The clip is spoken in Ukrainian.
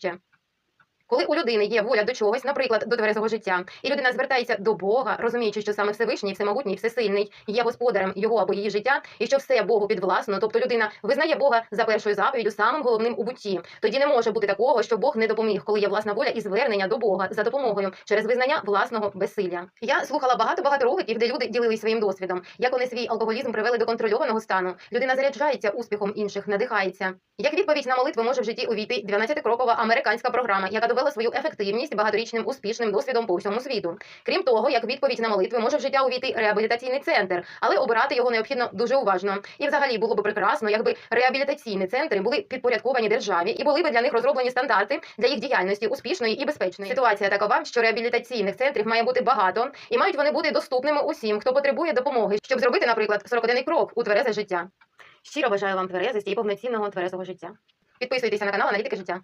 краще. Коли у людини є воля до чогось, наприклад, до тверезого життя, і людина звертається до Бога, розуміючи, що саме Всевишній, Всемогутній, Всесильний є господарем його або її життя, і що все Богу підвласно, тобто людина визнає Бога за першою заповіддю, самим головним у бутті. Тоді не може бути такого, що Бог не допоміг, коли є власна воля і звернення до Бога за допомогою через визнання власного безсилля. Я слухала багато багато роликів, де люди ділились своїм досвідом, як вони свій алкоголізм привели до контрольованого стану. Людина заряджається успіхом інших, надихається. Як відповідь на молитву може в житті увійти 12-крокова американська програма, яка довела свою ефективність багаторічним успішним досвідом по всьому світу. Крім того, як відповідь на молитви може в життя увійти реабілітаційний центр, але обирати його необхідно дуже уважно. І взагалі було б прекрасно, якби реабілітаційні центри були підпорядковані державі і були б для них розроблені стандарти для їх діяльності успішної і безпечної. Ситуація такова, що реабілітаційних центрів має бути багато, і мають вони бути доступними усім, хто потребує допомоги, щоб зробити, наприклад, 40-денний крок у тверезе життя. Щиро бажаю вам тверезості і повноцінного тверезого життя. Підписуйтеся на канал Аналітики життя.